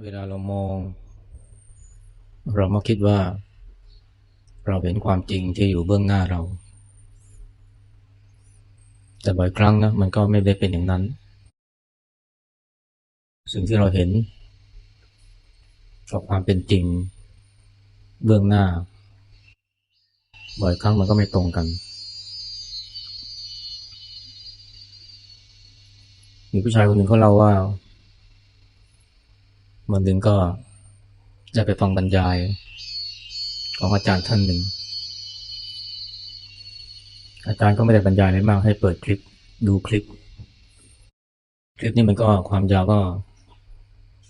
เวลาเรามอง เรามักคิดว่า เราเห็นความจริงที่อยู่เบื้องหน้าเรา แต่บ่อยครั้งนะมันก็ไม่ได้เป็นอย่างนั้น สิ่งที่เราเห็นกับความเป็นจริงเบื้องหน้า บ่อยครั้งมันก็ไม่ตรงกัน มีผู้ชายคนหนึ่งเขาเล่าว่า วันหนึ่งก็ได้ไปฟังบรรยายของอาจารย์ท่านหนึ่ง อาจารย์ก็ไม่ได้บรรยายอะไรมากให้เปิดคลิปดูคลิป คลิปนี้มันก็ความยาวก็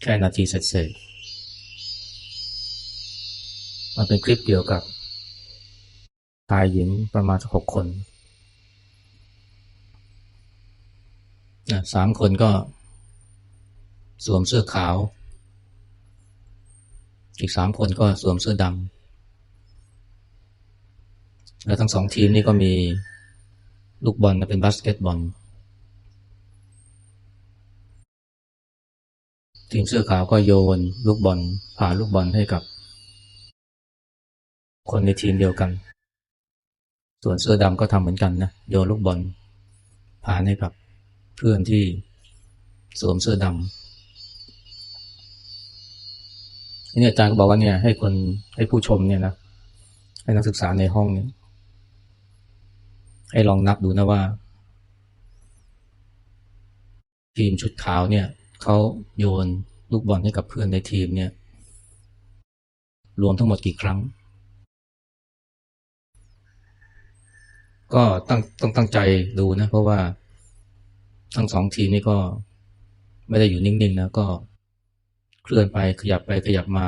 แค่นาทีเศษมันเป็นคลิปเกี่ยวกับชายหญิงประมาณสักหกคนสามคนก็สวมเสื้อขาว อีกสามคนก็สวมเสื้อดำแล้วทั้งสองทีมนี่ก็มีลูกบอลเป็นบาสเกตบอล ทีมเสื้อขาวก็โยน ลูกบอลผ่าลูกบอลให้กับ คนในทีมเดียวกัน ส่วนเสื้อดำก็ทำเหมือนกันนะโยนลูกบอลผ่านให้กับเพื่อนที่สวมเสื้อดำ นี่อาจารย์ก็บอกว่าเนี่ยให้คนให้ผู้ชมเนี่ยนะให้นักศึกษาในห้องเนี่ยให้ลองนับดูนะว่า ทีมชุดขาวเนี่ยเขาโยนลูกบอลให้กับเพื่อนในทีมเนี่ย รวมทั้งหมดกี่ครั้ง ก็ตั้งต้องตั้งใจดูนะ เพราะว่าทั้งสองทีมนี่ก็ไม่ได้อยู่นิ่งๆนะก็ เคลื่อนไปขยับไปขยับมา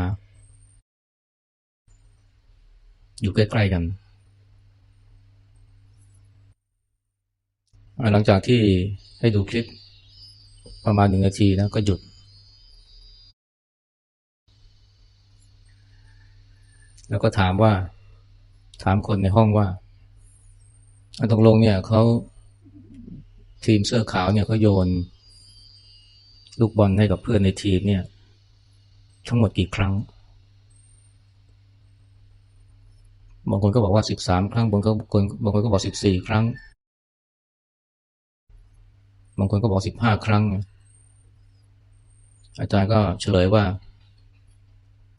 อยู่ใกล้ๆกัน หลังจากที่ให้ดูคลิปประมาณหนึ่งนาทีนะก็หยุด แล้วก็ถามว่า ถามคนในห้องว่าตกลงเนี่ยเขาทีมเสื้อขาวเนี่ยเขาโยน ลูกบอลให้กับเพื่อนในทีมเนี่ย ทั้งหมดกี่ครั้ง บางคนก็บอกว่าสิบสามครั้ง บางคนบางคนก็บอกสิบสี่ครั้ง บางคนก็บอกสิบห้าครั้ง อาจารย์ก็เฉลยว่า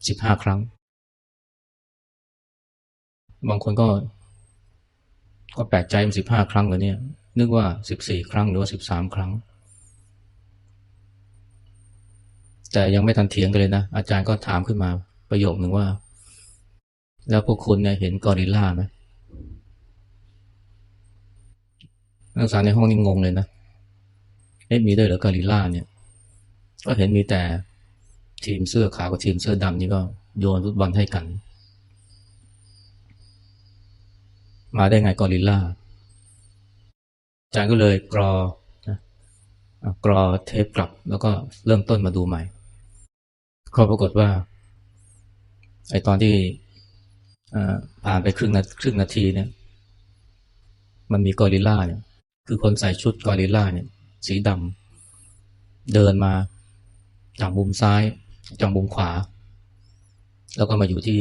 สิบห้าครั้ง บางคนก็ ก็แปลกใจมันสิบห้าครั้งเลยเนี่ย นึกว่าสิบสี่ครั้งหรือว่าสิบสามครั้ง แต่ยังไม่ทันเถียงกันเลยนะ อาจารย์ก็ถามขึ้นมาประโยคหนึ่งว่า แล้วพวกคุณเนี่ยเห็นกอริลลาไหมนักศึกษาในห้องนี่งงเลยนะเอ๊ะมีด้วยเหรอกอริลลาเนี่ย ก็เห็นมีแต่ทีมเสื้อขาวกับทีมเสื้อดำนี่ก็โยนฟุตบอลให้กัน มาได้ไงกอริลลาอาจารย์ก็เลยกรอกรอเทปกลับ แล้วก็เริ่มต้นมาดูใหม่ ก็ปรากฏว่าไอตอนที่ผ่านไปครึ่งนาครึ่งนาทีเนี่ย มันมีกอริลลาเนี่ย คือคนใส่ชุดกอริลลาเนี่ย สีดำเดินมาจากมุมซ้ายจากมุมขวา แล้วก็มาอยู่ที่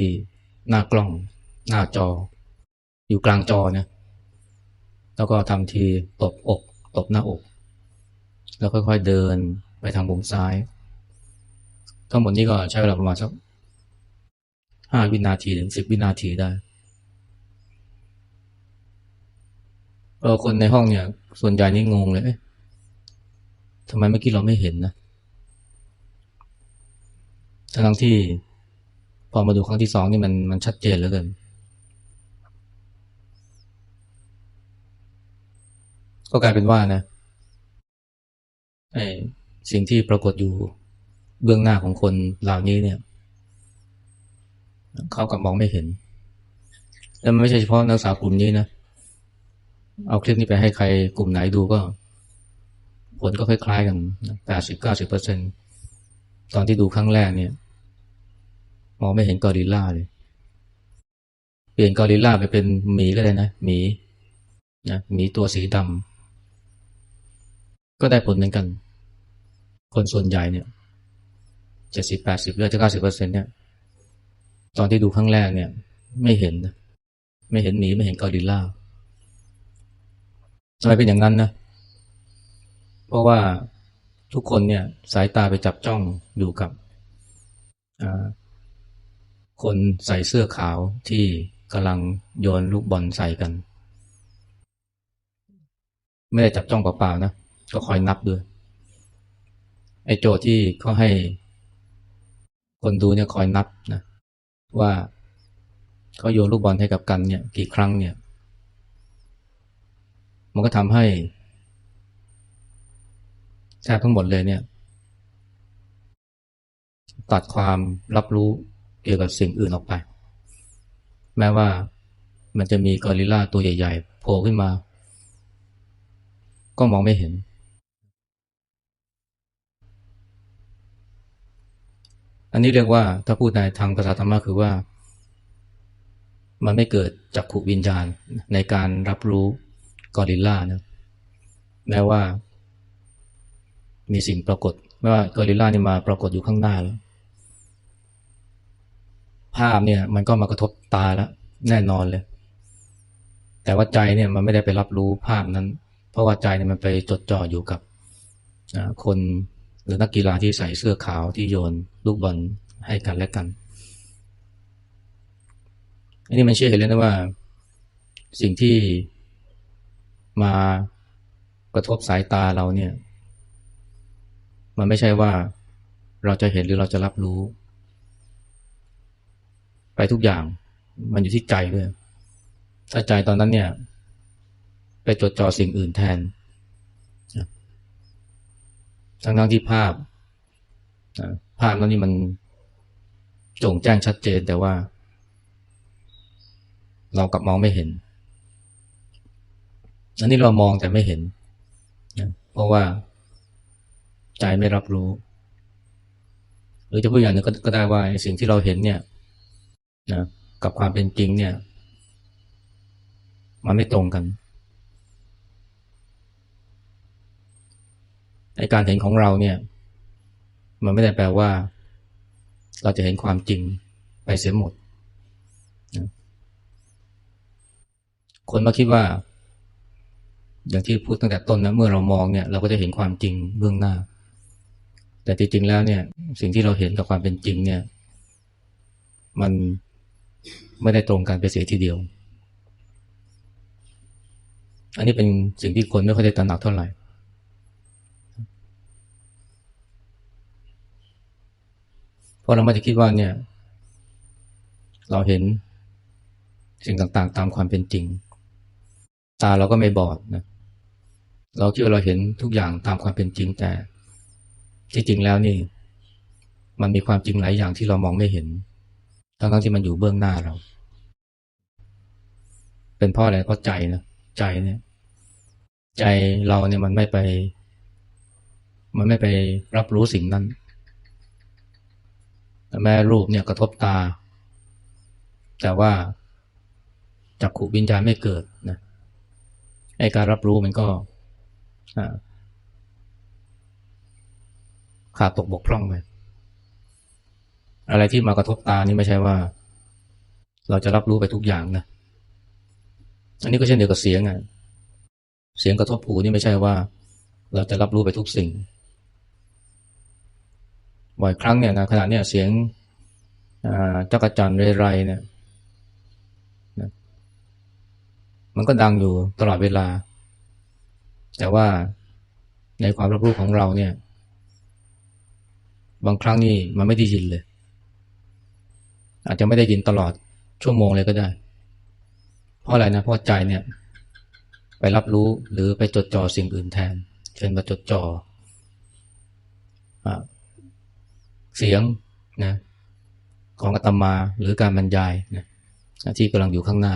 หน้ากล้อง หน้าจอ อยู่กลางจอเนี่ยแล้วก็ทำทีตบอก ตบหน้าอก แล้วค่อยๆเดินไปทางมุมซ้าย ทั้งหมดนี้ก็ใช้เวลาประมาณสักห้าวินาทีถึงสิบวินาทีได้เออคนในห้องเนี่ย ส่วนใหญ่นี่งงเลยทำไมเมื่อกี้เราไม่เห็นนะทั้งที่พอมาดูครั้งที่สองนี่มันมันชัดเจนเหลือเกินก็กลายเป็นว่านะไอสิ่งที่ปรากฏอยู่ เบื้องหน้าของคนเหล่านี้เนี่ยเขากับมองไม่เห็น แล้วมันไม่ใช่เฉพาะนักศึกษากลุ่มนี้นะ เอาคลิปนี้ไปให้ใครกลุ่มไหนดูก็ ผลก็คล้ายๆกันแปดสิบเก้าสิบเปอร์เซ็นตอนที่ดูครั้งแรกเนี่ย มองไม่เห็นกอริลลาเลย เปลี่ยนกอริลลาไปเป็นหมีก็ได้นะหมีนะหมีตัวสีดำก็ได้ผลเหมือนกัน คนส่วนใหญ่เนี่ย เจ็ดสิบแปดสิบเรือจะเก้าสิบเปอร์เซ็นเนี่ยตอนที่ดูครั้งแรกเนี่ย ไม่เห็นนะไม่เห็นหมีไม่เห็นกอริลลาทำไมเป็นอย่างนั้นนะเพราะว่าทุกคนเนี่ย สายตาไปจับจ้องอยู่กับคนใส่เสื้อขาวที่กำลังโยนลูกบอลใส่กัน ไม่ได้จับจ้องเปล่าๆนะ ก็คอยนับด้วย ไอ้โจทย์ที่เขาให้ คนดูเนี่ยคอยนับนะว่าเขาโยนลูกบอลให้กับกันเนี่ยกี่ครั้งเนี่ย มันก็ทำให้แทบทั้งหมดเลยเนี่ย ตัดความรับรู้เกี่ยวกับสิ่งอื่นออกไป แม้ว่ามันจะมีกอริลลาตัวใหญ่ๆโผล่ขึ้นมา ก็มองไม่เห็น อันนี้เรียกว่าถ้าพูดในทางภาษาธรรมะคือว่า มันไม่เกิดจักขุวิญญาณในการรับรู้กอริลลานะแม้ว่า มีสิ่งปรากฏไม่ว่ากอริลลานี่มาปรากฏอยู่ข้างหน้าแล้วภาพเนี่ย มันก็มากระทบตาแล้วแน่นอนเลย แต่ว่าใจเนี่ยมันไม่ได้ไปรับรู้ภาพนั้น เพราะว่าใจเนี่ยมันไปจดจ่ออยู่กับคน หรือนักกีฬาที่ใส่เสื้อขาวที่โยนลูกบอลให้กันและกันอันนี้มันเชื่อเห็นเลยนะว่า สิ่งที่มากระทบสายตาเราเนี่ย มันไม่ใช่ว่าเราจะเห็นหรือเราจะรับรู้ ไปทุกอย่างมันอยู่ที่ใจด้วยถ้าใจตอนนั้นเนี่ย ไปจดจ่อสิ่งอื่นแทน ทั้งทั้งที่ภาพภาพนั้นนี่มันจงแจ้งชัดเจนแต่ว่า เรากลับมองไม่เห็น อันนี้เรามองแต่ไม่เห็นเพราะว่าใจไม่รับรู้ หรือจะพูดอย่างนึงก็ได้ว่าสิ่งที่เราเห็นเนี่ยนะกับความเป็นจริงเนี่ย มันไม่ตรงกัน ในการเห็นของเราเนี่ย มันไม่ได้แปลว่า เราจะเห็นความจริงไปเสียหมด คนมาคิดว่า อย่างที่พูดตั้งแต่ต้นนะเมื่อเรามองเนี่ย เราก็จะเห็นความจริงเบื้องหน้า แต่จริงๆแล้วเนี่ย สิ่งที่เราเห็นกับความเป็นจริงเนี่ย มันไม่ได้ตรงกันไปเสียทีเดียว อันนี้เป็นสิ่งที่คนไม่ค่อยได้ตระหนักเท่าไหร่ เพราะเราไม่ได้คิดว่าเนี่ย เราเห็นสิ่งต่างๆ ตามความเป็นจริง ตาเราก็ไม่บอดนะ เราคิดว่าเราเห็นทุกอย่างตามความเป็นจริงแต่ ที่จริงแล้วนี่ มันมีความจริงหลายอย่างที่เรามองไม่เห็น ทั้งๆที่มันอยู่เบื้องหน้าเรา เป็นเพราะอะไรเพราะใจนะใจเนี่ย ใจเราเนี่ยมันไม่ไป มันไม่ไปรับรู้สิ่งนั้น แม่รูปเนี่ยกระทบตา แต่ว่าจักขุวิญญาณไม่เกิดนะไอการรับรู้มันก็ขาดตกบกพร่องไปอะไรที่มากระทบตานี่ไม่ใช่ว่า เราจะรับรู้ไปทุกอย่างนะอันนี้ก็เช่นเดียวกับเสียงอะเสียงกระทบหูนี่ไม่ใช่ว่า เราจะรับรู้ไปทุกสิ่ง บ่อยครั้งเนี่ยนะขณะเนี่ยเสียงจักรจันเรไรเนี่ยมันก็ดังอยู่ตลอดเวลา แต่ว่าในความรับรู้ของเราเนี่ย บางครั้งนี่มันไม่ได้ยินเลย อาจจะไม่ได้ยินตลอดชั่วโมงเลยก็ได้ เพราะอะไรนะเพราะใจเนี่ย ไปรับรู้หรือไปจดจ่อสิ่งอื่นแทน เช่นมาจดจ่อ เสียงนะของอาตมาหรือการบรรยายนะที่กำลังอยู่ข้างหน้า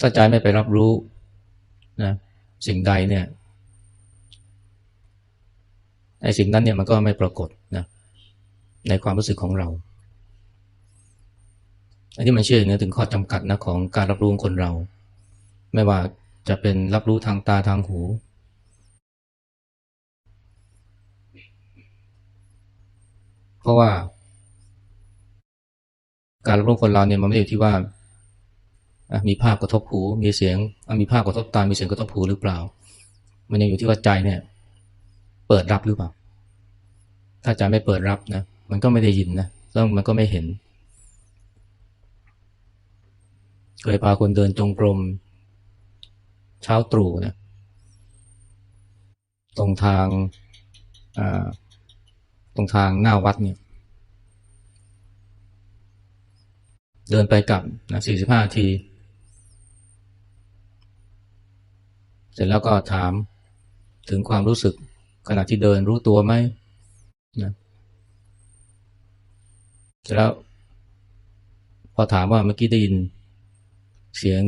ถ้าใจไม่ไปรับรู้นะสิ่งใดเนี่ยไอ้สิ่งนั้นเนี่ยมันก็ไม่ปรากฏนะในความรู้สึกของเรา อันนี้มันเชื่อเนี่ยถึงข้อจำกัดนะของการรับรู้คนเรา ไม่ว่าจะเป็นรับรู้ทางตาทางหู เพราะว่า การรับรู้คนเราเนี่ยมันไม่ได้อยู่ที่ว่ามีภาพกระทบหู มีเสียงมีภาพกระทบตา มีเสียงกระทบหูหรือเปล่า มันยังอยู่ที่ว่าใจเนี่ย เปิดรับหรือเปล่า ถ้าใจไม่เปิดรับนะ มันก็ไม่ได้ยินนะแล้วมันก็ไม่เห็น เคยพาคนเดินจงกรมเช้าตรู่นะ ตรงทาง ตรงทางหน้าวัดเนี่ย เดินไปกลับนะสี่สิบห้าที เสร็จแล้วก็ถามถึงความรู้สึกขณะที่เดินรู้ตัวไหมนะเสร็จแล้วพอถามว่าเมื่อกี้ได้ยินเสียง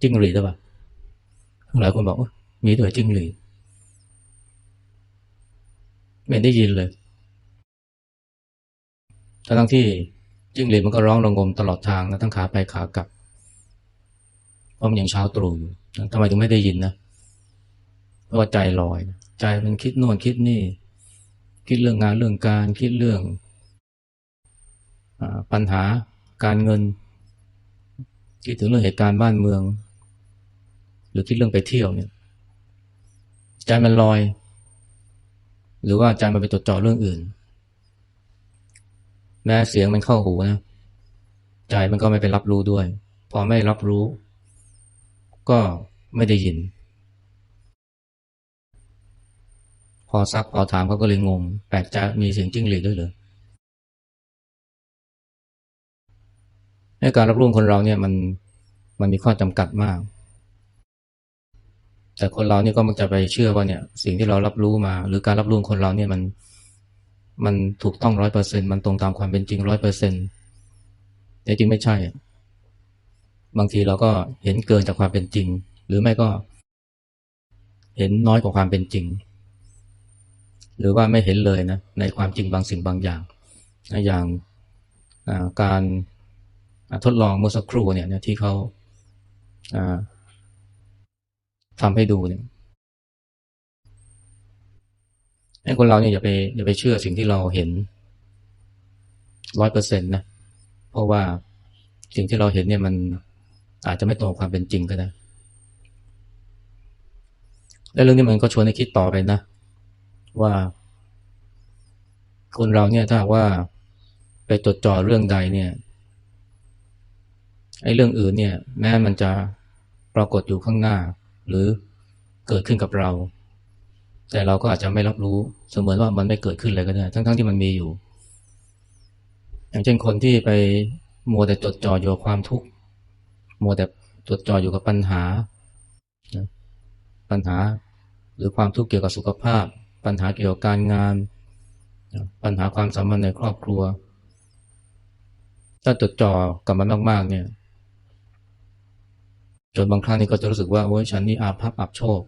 จิ้งหรีดหรือเปล่าหลายคนบอกมีด้วยจิ้งหรีด ไม่ได้ยินเลยทั้งที่จิ้งหรีดมันก็ร้องระงมตลอดทางนะทั้งขาไปขากลับเพราะมันยังเช้าตรู่อยู่ทำไมถึงไม่ได้ยินนะเพราะว่าใจลอย ใจมันคิดโน่นคิดนี่ คิดเรื่องงานเรื่องการคิดเรื่องอปัญหาการเงิน คิดถึงเรื่องเหตุการณ์บ้านเมือง หรือคิดเรื่องไปเที่ยวเนี่ย ใจมันลอย หรือว่าใจมันไปจดจ่อเรื่องอื่น แม้เสียงมันเข้าหูนะใจมันก็ไม่ไปรับรู้ด้วย พอไม่รับรู้ ก็ไม่ได้ยิน พอซักพอถามเขาก็เลยงง แปลกใจมีเสียงจิ้งหรีดด้วยเหรอในการรับรู้คนเราเนี่ยมันมันมีข้อจำกัดมาก แต่คนเราเนี่ยก็มักจะไปเชื่อว่าเนี่ย สิ่งที่เรารับรู้มา หรือการรับรู้คนเราเนี่ยมันมันถูกต้องร้อยเปอร์เซ็นมันตรงตามความเป็นจริงร้อยเปอร์เซ็นแต่จริงไม่ใช่ บางทีเราก็เห็นเกินจากความเป็นจริง หรือไม่ก็ เห็นน้อยกว่าความเป็นจริง หรือว่าไม่เห็นเลยนะในความจริงบางสิ่งบางอย่าง อย่างการทดลองเมื่อสักครู่เนี่ยที่เขา ทำให้ดูเนี่ยให้คนเราเนี่ยอย่าไปอย่าไปเชื่อสิ่งที่เราเห็นร้อยเปอร์เซ็นต์นะ เพราะว่าสิ่งที่เราเห็นเนี่ยมันอาจจะไม่ตรงความเป็นจริงก็ได้ และเรื่องนี้มันก็ชวนให้คิดต่อไปนะ ว่า คนเราเนี่ยถ้าว่าไปจดจ่อเรื่องใดเนี่ยไอ้เรื่องอื่นเนี่ย แม้มันจะปรากฏอยู่ข้างหน้า หรือเกิดขึ้นกับเรา แต่เราก็อาจจะไม่รับรู้เสมือนว่ามันไม่เกิดขึ้นเลยก็ได้ ทั้งๆทที่มันมีอยู่ อย่างเช่นคนที่ไปมัวแต่จดจ่ออยู่กับความทุกข์มัวแต่จดจ่ออยู่กับปัญหา ปัญหาหรือความทุกข์เกี่ยวกับสุขภาพ ปัญหาเกี่ยวกับการงาน ปัญหาความสัมพันธ์ในครอบครัว ถ้าจดจ่อกับมันมากๆเนี่ย จนบางครั้งนี่ก็จะรู้สึกว่าโอ้ยฉันนี่อาภัพอับโชค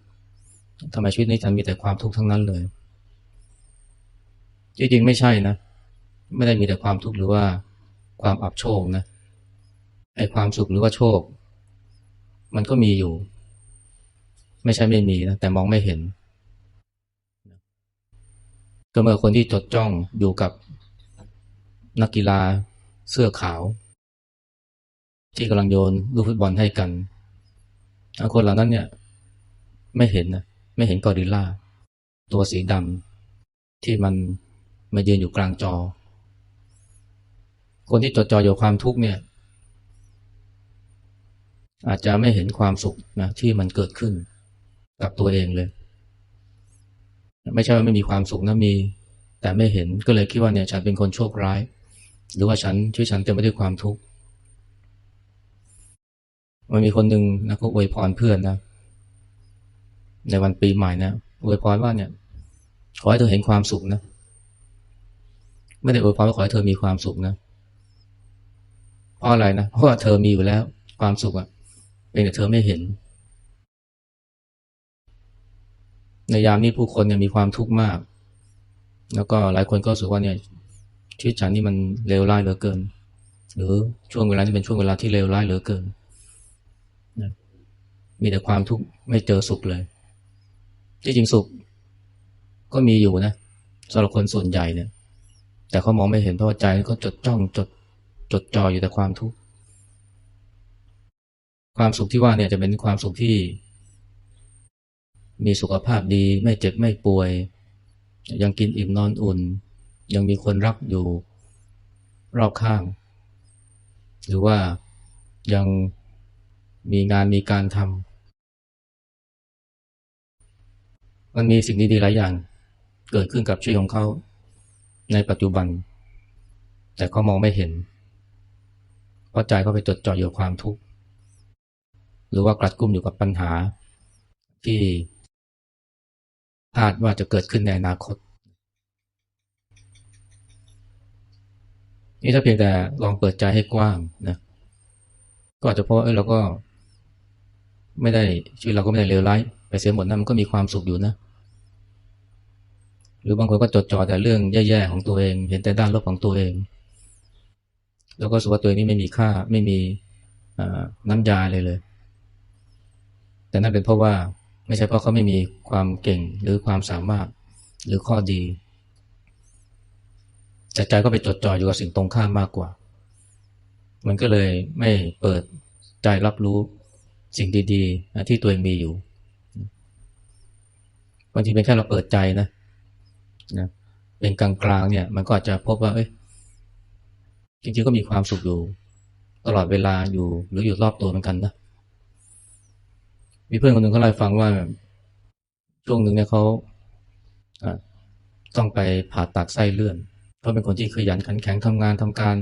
ทำไมชีวิตนี้ฉันมีแต่ความทุกข์ทั้งนั้นเลยจริงๆไม่ใช่นะ ไม่ได้มีแต่ความทุกข์หรือว่าความอับโชคนะไอ้ความสุขหรือว่าโชค มันก็มีอยู่ ไม่ใช่ไม่มีนะแต่มองไม่เห็นก็เมื่อคนที่จดจ้องอยู่กับนักกีฬาเสื้อขาว ที่กำลังโยนลูกฟุตบอลให้กัน คนเหล่านั้นเนี่ยไม่เห็นนะไม่เห็นกอริลลาตัวสีดำที่มันมายืนอยู่กลางจอ คนที่จดจ่ออยู่ความทุกข์เนี่ย อาจจะไม่เห็นความสุขนะที่มันเกิดขึ้นกับตัวเองเลย ไม่ใช่ว่าไม่มีความสุขนะมี แต่ไม่เห็นก็เลยคิดว่าเนี่ยฉันเป็นคนโชคร้าย หรือว่าฉันช่วยฉันเต็มไปด้วยความทุกข์ มันมีคนหนึ่งนะก็อวยพรเพื่อนนะ ในวันปีใหม่นะอวยพรว่าเนี่ย ขอให้เธอเห็นความสุขนะ ไม่ได้อวยพรว่าขอให้เธอมีความสุขนะเพราะอะไรนะเพราะว่าเธอมีอยู่แล้ว ความสุขอะเป็นแต่เธอไม่เห็น ในยามนี้ผู้คนเนี่ยมีความทุกข์มาก แล้วก็หลายคนก็รู้สึกว่าเนี่ยชีวิตฉันนี่มันเลวร้ายเหลือเกิน หรือช่วงเวลาที่เป็นช่วงเวลาที่เลวร้ายเหลือเกิน มีแต่ความทุกข์ไม่เจอสุขเลย ที่จริงสุข ก็มีอยู่นะสำหรับคนส่วนใหญ่เนี่ย แต่เขามองไม่เห็นเพราะใจก็จดจ้องจดจดจ่ออยู่แต่ความทุกข์ ความสุขที่ว่าเนี่ยจะเป็นความสุขที่ มีสุขภาพดี ไม่เจ็บไม่ป่วย ยังกินอิ่มนอนอุ่น ยังมีคนรักอยู่ รอบข้าง หรือว่ายังมีงานมีการทำ มันมีสิ่งดีๆหลายอย่าง เกิดขึ้นกับชีวิตของเขา ในปัจจุบัน แต่เขามองไม่เห็น เพราะใจเขาไปจดจ่ออยู่กับความทุกข์ หรือว่ากลัดกลุ้มอยู่กับปัญหา ที่คาดว่าจะเกิดขึ้นในอนาคต นี่ถ้าเพียงแต่ลองเปิดใจให้กว้างนะก็อาจจะเพราะเออเราก็ ไม่ได้ชีวิตเราก็ไม่ได้เลวร้ายไปเสียหมดนะมันก็มีความสุขอยู่นะ หรือบางคนก็จดจ่อแต่เรื่องแย่ๆของตัวเอง เห็นแต่ด้านลบของตัวเอง แล้วก็สุขว่าตัวเองนี่ไม่มีค่าไม่มีน้ำยาเลยเลย แต่นั่นเป็นเพราะว่าไม่ใช่เพราะเขาไม่มีความเก่งหรือความสามารถหรือข้อดีแต่ใจก็ไปจดจ่ออยู่กับสิ่งตรงข้ามมากกว่า มันก็เลยไม่เปิดใจรับรู้สิ่งดี ๆ ที่ตัวเองมีอยู่บางทีเป็นแค่เราเปิดใจนะ นะเป็นกลางๆเนี่ยมันก็อาจจะพบว่าเอ้ยจริงๆก็มีความสุขอยู่ ตลอดเวลาอยู่หรืออยู่รอบตัวเหมือนกันนะมีเพื่อนคนหนึ่งเขาเล่าฟังว่า ช่วงหนึ่งเนี่ยเขาต้องไปผ่าตัดไส้เลื่อนเขาเป็นคนที่ขยันขันแข็งทำงานทำการ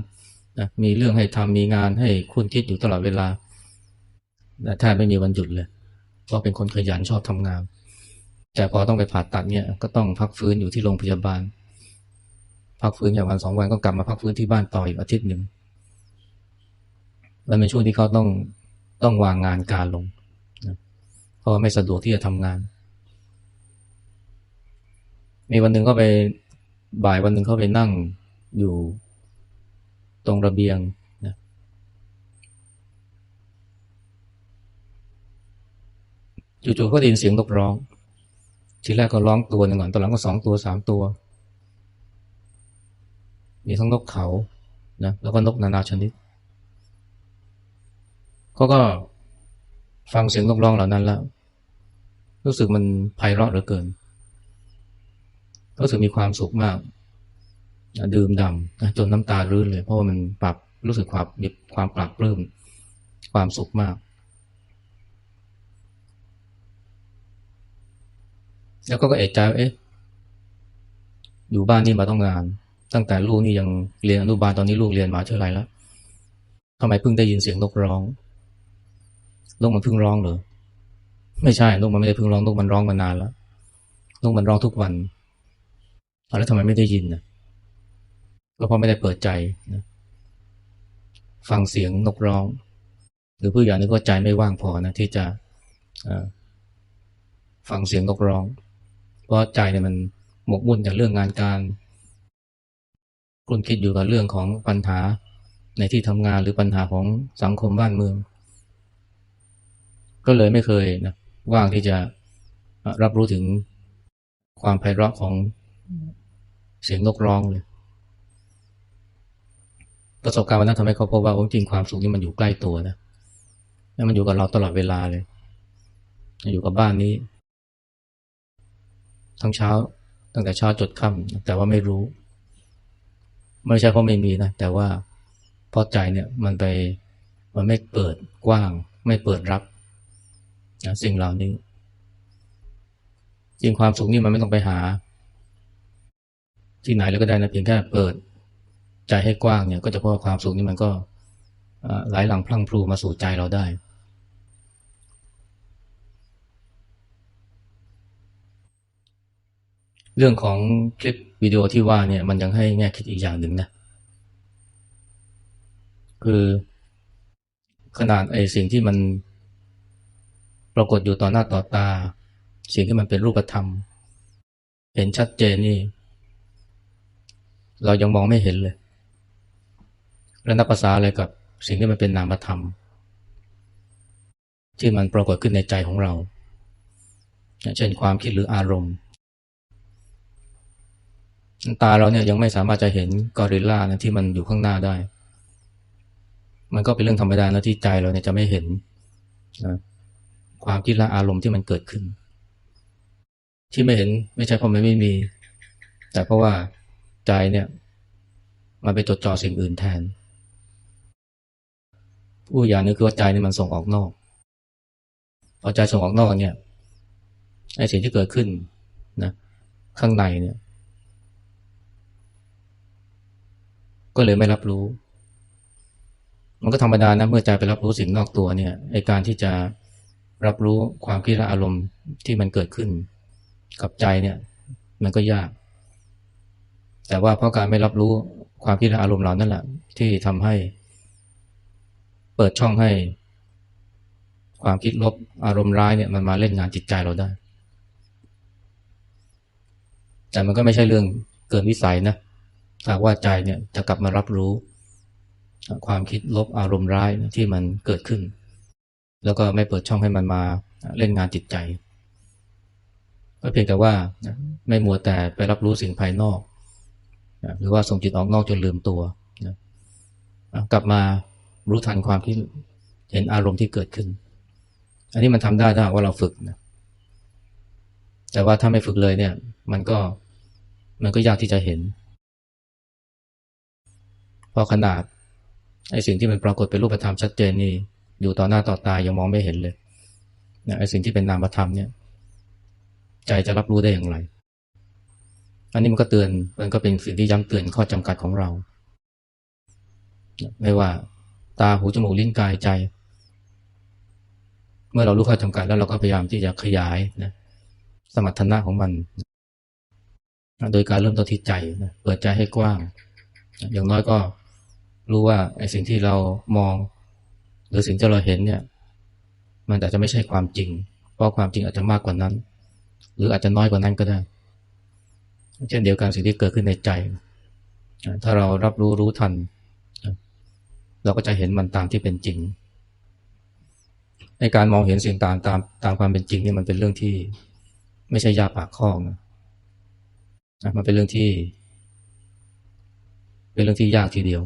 นะมีเรื่องให้ทำมีงานให้คุณคิดอยู่ตลอดเวลาแทบไม่มีวันหยุดเลยเพราะเป็นคนขยันชอบทำงาน แต่พอต้องไปผ่าตัดเนี่ยก็ต้องพักฟื้นอยู่ที่โรงพยาบาล พักฟื้นอย่างวันสองวันก็กลับมาพักฟื้นที่บ้านต่ออีกอาทิตย์หนึ่งมันเป็นช่วงที่เขาต้องต้องวางงานการลงเพราะไม่สะดวกที่จะทำงาน มีวันหนึ่งก็ไปบ่ายวันหนึ่งเขาไปนั่งอยู่ตรงระเบียงนะจู่ๆก็ได้ยินเสียงนกร้อง ทีแรกก็ร้องตัวหนึ่งก่อนตอนหลังก็สองตัวสามตัว มีทั้งนกเขานะแล้วก็นกนานาชนิดเขาก็ฟังเสียงนกร้องเหล่านั้นแล้ว รู้สึกมันไพเราะเหลือเกินรู้สึกมีความสุขมากดื่มดำจนน้ำตารื่นเลย เพราะว่ามันปรับรู้สึกความมีความปรับปลื้มความสุขมาก แล้วก็ก็เอะใจเอ๊ะอยู่บ้านนี่มาต้องงาน ตั้งแต่ลูกนี่ยังเรียนอนุบาลตอนนี้ลูกเรียนมาเท่าไรแล้วทำไมเพิ่งได้ยินเสียงนกร้องนกมันเพิ่งร้องเหรอไม่ใช่นกมันไม่ได้เพิ่งร้องนกมันร้องมานานแล้วนกมันร้องทุกวันแล้วทำไมไม่ได้ยินนะก็เพราะไม่ได้เปิดใจนะฟังเสียงนกร้อง หรือผู้ใหญ่นึกว่าใจไม่ว่างพอนะที่จะฟังเสียงนกร้อง เพราะใจเนี่ยมันหมกมุ่นกับเรื่องงานการคุณคิดอยู่กับเรื่องของปัญหาในที่ทำงานหรือปัญหาของสังคมบ้านเมือง ก็เลยไม่เคยนะว่างที่จะรับรู้ถึงความไพเราะของเสียงนกร้องเลย ประสบการณ์วันนั้นทำให้เขาพบว่าจริงความสุขนี่มันอยู่ใกล้ตัวนะแล้วมันอยู่กับเราตลอดเวลาเลย อยู่กับบ้านนี้ ทั้งเช้า ตั้งแต่เช้าจดค่ำแต่ว่าไม่รู้ ไม่ใช่เพราะไม่มีนะ แต่ว่าเพราะใจเนี่ยมันไปมันไม่เปิดกว้าง ไม่เปิดรับนะสิ่งเหล่านี้ จริงความสุขนี่มันไม่ต้องไปหา ที่ไหนแล้วก็ได้นะเพียงแค่เปิดใจให้กว้างเนี่ย ก็จะพบความสุขนี่มันก็ไหลหลังพลังพลูมาสู่ใจเราได้ เรื่องของคลิปวิดีโอที่ว่าเนี่ยมันยังให้แง่คิดอีกอย่างหนึ่งนะ คือขนาดไอ้สิ่งที่มันปรากฏอยู่ต่อหน้าต่อตา สิ่งที่มันเป็นรูปธรรม เห็นชัดเจนนี่ เรายังมองไม่เห็นเลย แล้วนับภาษาอะไรกับสิ่งที่มันเป็นนามธรรม ที่มันปรากฏขึ้นในใจของเรา เช่นความคิดหรืออารมณ์ ตาเราเนี่ยยังไม่สามารถจะเห็นกอริลลานะที่มันอยู่ข้างหน้าได้ มันก็เป็นเรื่องธรรมดานะที่ใจเราเนี่ยจะไม่เห็นนะความคิดละอารมณ์ที่มันเกิดขึ้น ที่ไม่เห็นไม่ใช่เพราะมันไม่มี แต่เพราะว่าใจเนี่ยมันไปจดจ่อสิ่งอื่นแทน ผู้อย่างนึงคือว่าใจนี่มันส่งออกนอกพอใจส่งออกนอกเนี่ยไอ้สิ่งที่เกิดขึ้นนะข้างในเนี่ย ก็เลยไม่รับรู้ มันก็ธรรมดานะเมื่อใจไปรับรู้สิ่งนอกตัวเนี่ยไอการที่จะรับรู้ความคิดและอารมณ์ที่มันเกิดขึ้น กับใจเนี่ยมันก็ยาก แต่ว่าเพราะการไม่รับรู้ความคิดและอารมณ์เหล่านั่นแหละที่ทำให้ เปิดช่องให้ ความคิดลบอารมณ์ร้ายเนี่ยมันมาเล่นงานจิตใจเราได้ แต่มันก็ไม่ใช่เรื่องเกินวิสัยนะ หากว่าใจเนี่ยจะกลับมารับรู้ ความคิดลบอารมณ์ร้ายที่มันเกิดขึ้น แล้วก็ไม่เปิดช่องให้มันมาเล่นงานจิตใจ ก็เพียงแต่ว่าไม่มัวแต่ไปรับรู้สิ่งภายนอก หรือว่าส่งจิตออกนอกจนลืมตัว กลับมารู้ทันความคิดเห็นอารมณ์ที่เกิดขึ้น อันนี้มันทำได้ถ้าว่าเราฝึกนะ แต่ว่าถ้าไม่ฝึกเลยเนี่ย มันก็มันก็ยากที่จะเห็น เพราะขนาดไอ้สิ่งที่มันปรากฏเป็นรูปธรรมชัดเจนนี่อยู่ต่อหน้าต่อตายังมองไม่เห็นเลยไอ้สิ่งที่เป็นนามธรรมเนี่ย ใจจะรับรู้ได้อย่างไร อันนี้มันก็เตือนมันก็เป็นสิ่งที่ย้ำเตือนข้อจำกัดของเรา ไม่ว่าตาหูจมูกลิ้นกายใจ เมื่อเรารู้ข้อจำกัดแล้วเราก็พยายามที่จะขยายนะสมรรถนะของมัน โดยการเริ่มต้นที่ใจนะเปิดใจให้กว้าง อย่างน้อยก็ รู้ว่าไอ้สิ่งที่เรามอง หรือสิ่งที่เราเห็นเนี่ย มันอาจจะไม่ใช่ความจริง เพราะความจริงอาจจะมากกว่านั้น หรืออาจจะน้อยกว่านั้นก็ได้ เช่นเดียวกันสิ่งที่เกิดขึ้นในใจ ถ้าเรารับรู้รู้ทัน เราก็จะเห็นมันตามที่เป็นจริงในการมองเห็นสิ่งต่างตามตามความเป็นจริงนี่มันเป็นเรื่องที่ไม่ใช่ยาปากข้องนะมันเป็นเรื่องที่ เป็นเรื่องที่ยากทีเดียว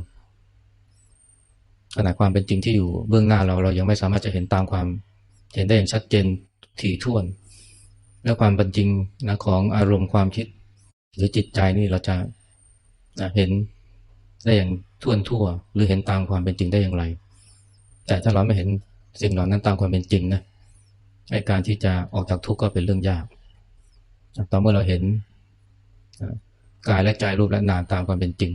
ขนาดความเป็นจริงที่อยู่เบื้องหน้าเราเรายังไม่สามารถจะเห็นตามความเห็นได้อย่างชัดเจนถี่ถ้วน และความเป็นจริงนะของอารมณ์ความคิด หรือจิตใจนี่เราจะนะเห็นได้อย่างท่วนทั่ว หรือเห็นตามความเป็นจริงได้อย่างไร แต่ถ้าเราไม่เห็นสิ่งเหล่านั้นตามความเป็นจริงนะไอการที่จะออกจากทุกข์ก็เป็นเรื่องยากต่อเมื่อเราเห็นกายและใจรูปและนามตามความเป็นจริง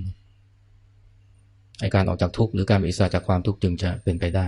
การออกจากทุกข์หรือการอิสระจากความทุกข์จึงจะเป็นไปได้